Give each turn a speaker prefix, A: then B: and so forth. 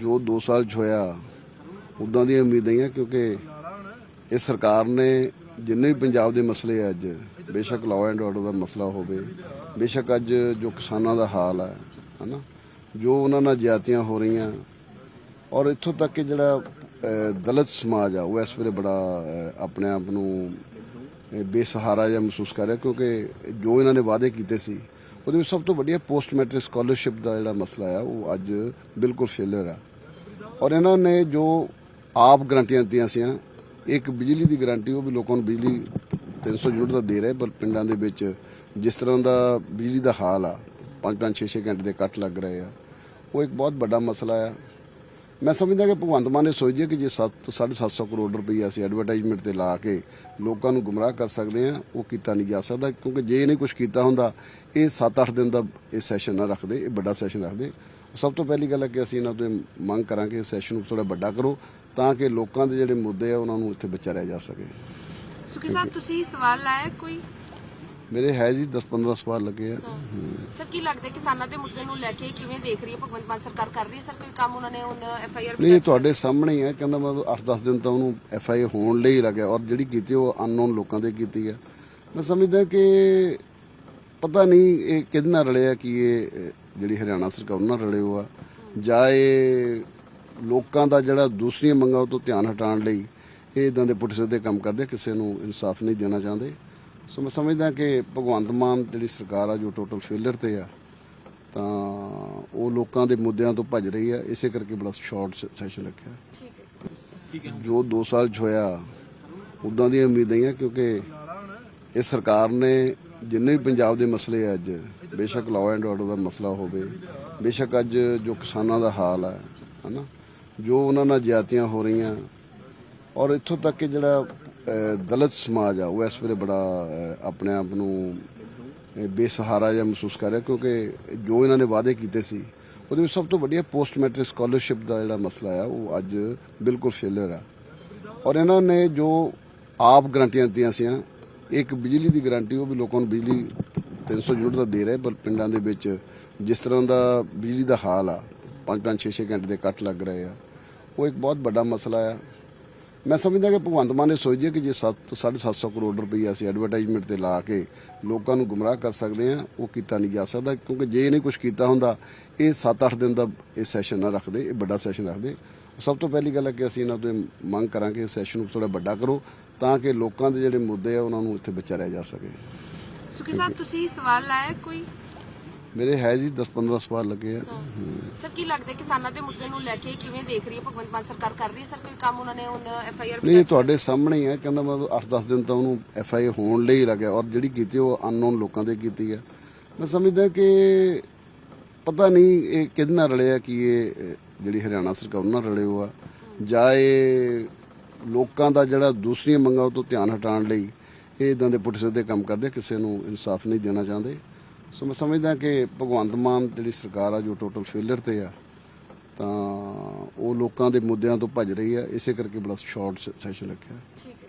A: ਜੋ 2 ਸਾਲ ਚ ਹੋਇਆ ਉਦਾਂ ਦੀਆਂ ਉਮੀਦਾਂ ਹੀ ਆ ਕਿਉਂਕਿ ਇਹ ਸਰਕਾਰ ਨੇ ਜਿੰਨੇ ਵੀ ਪੰਜਾਬ ਦੇ ਮਸਲੇ ਆ ਅੱਜ ਬੇਸ਼ੱਕ ਲਾਅ ਐਂਡ ਆਰਡਰ ਦਾ ਮਸਲਾ ਹੋਵੇ ਬੇਸ਼ੱਕ ਅੱਜ ਜੋ ਕਿਸਾਨਾਂ ਦਾ ਹਾਲ ਹੈ ਹਨਾ ਜੋ ਉਹਨਾਂ ਨਾਲ ਜਿਆਤੀਆਂ ਹੋ ਰਹੀਆਂ ਔਰ ਇੱਥੋਂ ਤੱਕ ਕਿ ਜਿਹੜਾ ਅਹ, ਦਲਿਤ ਸਮਾਜ ਆ ਉਹ ਇਸ ਵੇਲੇ ਬੜਾ ਆਪਣੇ ਆਪ ਨੂੰ ਬੇਸਹਾਰਾ ਜਿਹਾ ਮਹਿਸੂਸ ਕਰ ਰਿਹਾ ਕਿਉਂਕਿ ਜੋ ਇਹਨਾਂ ਨੇ ਵਾਅਦੇ ਕੀਤੇ ਸੀ ਉਹਦੇ ਵਿੱਚ ਸਭ ਤੋਂ ਵੱਡੀ ਪੋਸਟ ਮੈਟ੍ਰਿਕ ਸਕਾਲਰਸ਼ਿਪ ਦਾ ਜਿਹੜਾ ਮਸਲਾ ਆ, ਉਹ ਅੱਜ ਬਿਲਕੁਲ ਫੇਲਰ ਆ। ਔਰ ਇਹਨਾਂ ਨੇ ਜੋ ਆਪ ਗਰੰਟੀਆਂ ਦਿੱਤੀਆਂ ਸੀ ਇੱਕ ਬਿਜਲੀ ਦੀ ਗਰੰਟੀ, ਉਹ ਵੀ ਲੋਕਾਂ ਨੂੰ ਬਿਜਲੀ 300 ਯੂਨਿਟ ਦਾ ਦੇ ਰਹੇ, ਪਰ ਪਿੰਡਾਂ ਦੇ ਵਿੱਚ ਜਿਸ ਤਰ੍ਹਾਂ ਦਾ ਬਿਜਲੀ ਦਾ ਹਾਲ ਆ 5-5 6-6 ਘੰਟੇ ਦੇ ਕੱਟ ਲੱਗ ਰਹੇ ਆ, ਉਹ ਇੱਕ ਬਹੁਤ ਵੱਡਾ ਮਸਲਾ ਆ। ਮੈਂ ਸਮਝਦਾ ਕਿ ਭਗਵੰਤ ਮਾਨ ਨੇ ਸੋਚਿਆ ਕਿ ਜੇ 7 750 ਕਰੋੜ ਰੁਪਈਆ ਅਸੀਂ ਐਡਵਰਟਾਈਜ਼ਮੈਂਟ ਤੇ ਲਾ ਕੇ ਲੋਕਾਂ ਨੂੰ ਗੁੰਮਰਾਹ ਕਰ ਸਕਦੇ ਆ ਉਹ ਕੀਤਾ ਨਹੀਂ ਜਾ ਸਕਦਾ, ਕਿਉਂਕਿ ਜੇ ਇਹਨੇ ਕੁਝ ਕੀਤਾ ਹੁੰਦਾ, ਇਹ 7-8 ਦਿਨ ਦਾ ਇਹ ਸੈਸ਼ਨ ਨਾ ਰੱਖਦੇ, ਇਹ ਵੱਡਾ ਸੈਸ਼ਨ ਰੱਖਦੇ। ਸਭ ਤੋਂ ਪਹਿਲੀ ਗੱਲ ਹੈ ਕਿ ਅਸੀਂ ਇਹਨਾਂ ਤੋਂ ਮੰਗ ਕਰਾਂਗੇ ਇਸ ਸੈਸ਼ਨ ਨੂੰ ਥੋੜਾ ਵੱਡਾ ਕਰੋ, ਤਾਂ ਕਿ ਲੋਕਾਂ ਦੇ ਜਿਹੜੇ ਮੁੱਦੇ ਆ, ਉਹਨਾਂ ਨੂੰ ਇੱਥੇ ਵਿਚਾਰਿਆ ਜਾ ਸਕੇ।
B: ਸੁਖੀ ਸਾਹਿਬ, ਤੁਸੀਂ ਸਵਾਲ ਲਾਇਆ ਕੋਈ?
A: ਮੇਰੇ ਹੈ ਜੀ 10-15 ਸਵਾਲ ਲੱਗੇ ਆ।
B: ਸਰ ਕੀ ਲੱਗਦਾ ਕਿਸਾਨਾਂ ਦੇ ਮੁੱਦੇ ਨੂੰ ਲੈ ਕੇ ਕਿਵੇਂ ਦੇਖ ਰਹੀ ਹੈ? ਭਗਵੰਤ ਮਾਨ ਸਰਕਾਰ ਕਰ ਰਹੀ ਹੈ ਸਰ ਕੋਈ ਕੰਮ ਉਹਨਾਂ ਨੇ ਹੁਣ ਐਫ ਆਈ ਆਰ
A: ਨਹੀਂ ਇਹ ਤੁਹਾਡੇ ਸਾਹਮਣੇ ਹੀ ਹੈ ਕਹਿੰਦਾ ਮੈਂ 8-10 ਦਿਨ ਤਾਂ ਉਹਨੂੰ ਐਫ ਆਈ ਹੋਣ ਲਈ ਲੱਗਿਆ। ਔਰ ਜਿਹੜੀ ਕੀਤੀ ਉਹ ਅਨਨੋਨ ਲੋਕਾਂ ਦੇ ਕੀਤੀ ਹੈ ਮੈਂ ਸਮਝਦਾ ਕਿ ਪਤਾ ਨਹੀਂ ਇਹ ਕਿਹਦੇ ਨਾਲ ਰਲਿਆ ਕਿ ਇਹ ਜਿਹੜੀ ਹਰਿਆਣਾ ਸਰਕਾਰ ਉਹਨਾਂ ਨਾਲ ਰਲੇ ਹੋ ਆ। ਜਾਂ ਇਹ ਲੋਕਾਂ ਦਾ ਜਿਹੜਾ ਦੂਸਰੀਆਂ ਮੰਗਾਂ ਤੋਂ ਧਿਆਨ ਹਟਾਉਣ ਲਈ ਇਹ ਇਦਾਂ ਦੇ ਪੁੱਠ ਸਿੱਧੇ ਕੰਮ ਕਰਦੇ ਕਿਸੇ ਨੂੰ ਇਨਸਾਫ ਨਹੀਂ ਦੇਣਾ ਚਾਹੁੰਦੇ। ਸੋ ਮੈਂ ਸਮਝਦਾ ਕਿ ਭਗਵੰਤ ਮਾਨ ਜਿਹੜੀ ਸਰਕਾਰ ਆ ਜੋ ਟੋਟਲ ਫੇਲਰ ਤੇ ਆ ਤਾਂ ਉਹ ਲੋਕਾਂ ਦੇ ਮੁੱਦਿਆਂ ਤੋਂ ਭੱਜ ਰਹੀ ਹੈ ਇਸੇ ਕਰਕੇ ਬੜਾ ਸ਼ਾਰਟ ਸੈਸ਼ਨ ਰੱਖਿਆ।
B: ਠੀਕ ਹੈ
A: ਜੋ 2 ਸਾਲ ਚ ਹੋਇਆ ਉਦਾਂ ਦੀਆਂ ਉਮੀਦਾਂ ਹੀ ਆ ਕਿਉਂਕਿ ਇਹ ਸਰਕਾਰ ਨੇ ਜਿੰਨੇ ਵੀ ਪੰਜਾਬ ਦੇ ਮਸਲੇ ਆ ਅੱਜ ਬੇਸ਼ੱਕ ਲਾਅ ਐਂਡ ਆਰਡਰ ਦਾ ਮਸਲਾ ਹੋਵੇ ਬੇਸ਼ੱਕ ਅੱਜ ਜੋ ਕਿਸਾਨਾਂ ਦਾ ਹਾਲ ਹੈ ਹਨਾ ਜੋ ਉਹਨਾਂ ਨਾਲ ਜ਼ਿਆਦਤੀਆਂ ਹੋ ਰਹੀਆਂ ਔਰ ਇੱਥੋਂ ਤੱਕ ਕਿ ਜਿਹੜਾ ਦਲਿਤ ਸਮਾਜ ਆ, ਉਹ ਇਸ ਵੇਲੇ ਬੜਾ ਆਪਣੇ ਆਪ ਨੂੰ ਬੇਸਹਾਰਾ ਜਿਹਾ ਮਹਿਸੂਸ ਕਰ ਰਿਹਾ ਕਿਉਂਕਿ ਜੋ ਇਹਨਾਂ ਨੇ ਵਾਅਦੇ ਕੀਤੇ ਸੀ, ਉਹਦੇ ਵਿੱਚ ਸਭ ਤੋਂ ਵੱਡੀ ਪੋਸਟ ਮੈਟ੍ਰਿਕ ਸਕਾਲਰਸ਼ਿਪ ਦਾ ਜਿਹੜਾ ਮਸਲਾ ਆ, ਉਹ ਅੱਜ ਬਿਲਕੁਲ ਫੇਲਰ ਆ। ਔਰ ਇਹਨਾਂ ਨੇ ਜੋ ਆਪ ਗਰੰਟੀਆਂ ਦਿੱਤੀਆਂ ਸੀ ਇੱਕ ਬਿਜਲੀ ਦੀ ਗਰੰਟੀ, ਉਹ ਵੀ ਲੋਕਾਂ ਨੂੰ ਬਿਜਲੀ 300 ਯੂਨਿਟ ਦਾ ਦੇ ਰਹੇ, ਪਰ ਪਿੰਡਾਂ ਦੇ ਵਿੱਚ ਜਿਸ ਤਰ੍ਹਾਂ ਦਾ ਬਿਜਲੀ ਦਾ ਹਾਲ ਆ 5-5 6-6 ਘੰਟੇ ਦੇ ਕੱਟ ਲੱਗ ਰਹੇ ਆ, ਉਹ ਇੱਕ ਬਹੁਤ ਵੱਡਾ ਮਸਲਾ ਆ। ਮੈਂ ਸਮਝਦਾ ਕਿ ਭਗਵੰਤ ਮਾਨ ਨੇ ਸੋਚਿਆ ਕਿ ਜੇ 7 750 ਕਰੋੜ ਰੁਪਈਆ ਅਸੀਂ ਐਡਵਰਟਾਈਜ਼ਮੈਂਟ ਤੇ ਲਾ ਕੇ ਲੋਕਾਂ ਨੂੰ ਗੁੰਮਰਾਹ ਕਰ ਸਕਦੇ ਆ ਉਹ ਕੀਤਾ ਨਹੀਂ ਜਾ ਸਕਦਾ ਕਿਉਂਕਿ ਜੇ ਇਹਨੇ ਕੁਝ ਕੀਤਾ ਹੁੰਦਾ ਇਹ 7-8 ਦਿਨ ਦਾ ਇਹ ਸੈਸ਼ਨ ਨਾ ਰੱਖਦੇ ਇਹ ਵੱਡਾ ਸੈਸ਼ਨ ਰੱਖਦੇ। ਸਭ ਤੋਂ ਪਹਿਲੀ ਗੱਲ ਹੈ ਕਿ ਅਸੀਂ ਇਹਨਾਂ ਤੋਂ ਮੰਗ ਕਰਾਂਗੇ ਸੈਸ਼ਨ ਨੂੰ ਥੋੜਾ ਵੱਡਾ ਕਰੋ ਤਾਂ ਕਿ ਲੋਕਾਂ ਦੇ ਜਿਹੜੇ ਮੁੱਦੇ ਆ ਉਹਨਾਂ ਨੂੰ ਇੱਥੇ ਵਿਚਾਰਿਆ ਜਾ ਸਕੇ।
B: ਸੁਖੀ ਸਾਹਿਬ ਤੁਸੀਂ ਸਵਾਲ ਲਾਇਆ ਕੋਈ?
A: ਮੇਰੇ ਹੈ ਜੀ 10-15 ਸਵਾਲ ਲੱਗੇ ਆ।
B: ਸਰ ਕੀ ਲੱਗਦਾ ਕਿਸਾਨਾਂ ਦੇ ਮੁੱਦੇ ਨੂੰ ਲੈ ਕੇ ਕਿਵੇਂ ਦੇਖ ਰਹੀ ਹੈ? ਭਗਵੰਤ ਮਾਨ ਸਰਕਾਰ ਕਰ ਰਹੀ ਹੈ ਸਰ ਕੋਈ ਕੰਮ ਉਹਨਾਂ ਨੇ ਹੁਣ ਐਫ ਆਈ ਆਰ
A: ਨਹੀਂ ਇਹ ਤੁਹਾਡੇ ਸਾਹਮਣੇ ਹੀ ਹੈ ਕਹਿੰਦਾ ਮੈਂ 8-10 ਦਿਨ ਤਾਂ ਉਹਨੂੰ ਐਫ ਆਈ ਹੋਣ ਲਈ ਲੱਗਿਆ ਔਰ ਜਿਹੜੀ ਕੀਤੀ ਉਹ ਅਨਨੋਨ ਲੋਕਾਂ ਦੇ ਕੀਤੀ ਹੈ। ਮੈਂ ਸਮਝਦਾ ਕਿ ਪਤਾ ਨਹੀਂ ਇਹ ਕਿਹਦੇ ਨਾਲ ਰਲਿਆ ਕਿ ਇਹ ਜਿਹੜੀ ਹਰਿਆਣਾ ਸਰਕਾਰ ਨਾਲ ਰਲੇ ਹੋ ਆ ਜਾਂ ਇਹ ਲੋਕਾਂ ਦਾ ਜਿਹੜਾ ਦੂਸਰੀਆਂ ਮੰਗਾਂ ਤੋਂ ਧਿਆਨ ਹਟਾਉਣ ਲਈ ਇਹ ਇਦਾਂ ਦੇ ਪੁੱਠ ਸਿੱਧੇ ਕੰਮ ਕਰਦੇ ਕਿਸੇ ਨੂੰ ਇਨਸਾਫ ਨਹੀਂ ਦੇਣਾ ਚਾਹੁੰਦੇ। ਸੋ ਮੈਂ ਸਮਝਦਾ ਕਿ ਭਗਵੰਤ ਮਾਨ ਜਿਹੜੀ ਸਰਕਾਰ ਆ, ਜੋ ਟੋਟਲ ਫੇਲਰ ਤੇ ਆ, ਤਾਂ ਉਹ ਲੋਕਾਂ ਦੇ ਮੁੱਦਿਆਂ ਤੋਂ ਭੱਜ ਰਹੀ ਆ। ਇਸੇ ਕਰਕੇ ਬੜਾ ਸ਼ਾਰਟ ਸੈਸ਼ਨ ਰੱਖਿਆ।
B: ਠੀਕ ਹੈ।